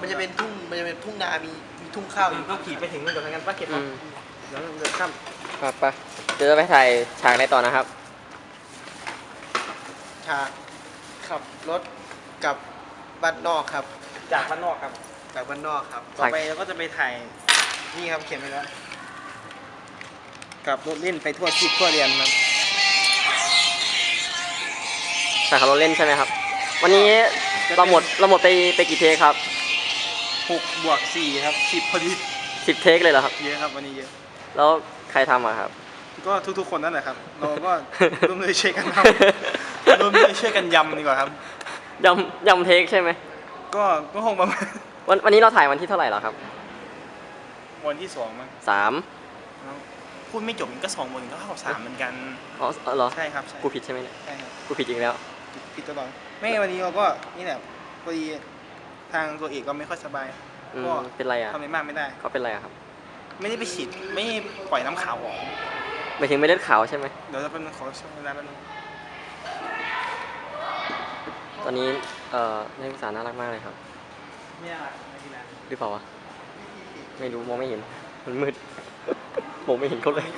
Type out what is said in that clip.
มันจะเป็นทุ่งมันจะเป็นทุ่งนามีมีทุ่งข้าวอยู่ก็ขี่ไปถึงนู่นเดี๋ยวทางนั้นป้าเก็บอืมามเดี๋ยวเดินข้ามครับไปเดี๋ยวจะไปถ่ายฉากในต่อนะครับ ฉากขับรถกลับบ้านนอกครับ จากบ้านนอกครับจากบ้านนอกครับ ต่อไปเราก็จะไปถ่ายนี่ครับเขียนไว้แล้วกับรถเล่นไปทั่วทิศทั่วเรียนครับถ่ายขับรถเล่นใช่ไหมครับ วันนี้เราหมดเราหมดไปไปกี่เทคครับ หกบวกสี่ครับสิบพอดีสิบเทคเลยเหรอครับ เยอะครับวันนี้เยอะ แล้วใครทำอะครับ ก็ทุกๆคนนั่นแหละครับ เราก็ร่วมมือช่วยกันทำร่วมมือช่วยกันยำดีกว่าครับ ยำยำเทคใช่ไหม ก็ก็คงประมาณวันวันนี้เราถ่ายวันที่เท่าไหร่แล้วครับ วันที่สองมั้งสามแล้วพูดไม่จบมันก็สองวันก็เท่ากับสามเหมือนกันอ๋ออ๋อเหรอ ใช่ครับใช่กูผิดใช่ไหมเนี่ย ใช่ครับ กูผิดอีกแล้ว ผิดตลอด ไม่ วันนี้เราก็นี่แหละพอดี ทางตัวเอกก็ไม่ค่อยสบายอืมก็เป็นไรอะทำอะไรมากไม่ได้ เขาเป็นไรอะครับไม่ได้ไปฉีดไม่ได้ปล่อยน้ำขาวออกหมายถึงไม่เลือดขาวใช่ไหมเดี๋ยวจะเป็นงขอช่วงเวลาแป๊บนึงตอนนี้เอ่อนักศึกษาน่ารักมากเลยครับเนี่ยไม่ดีนะหรือเปล่าวะ ไม่รู้มองไม่เห็น มันมืด มองไม่เห็นเขาเลย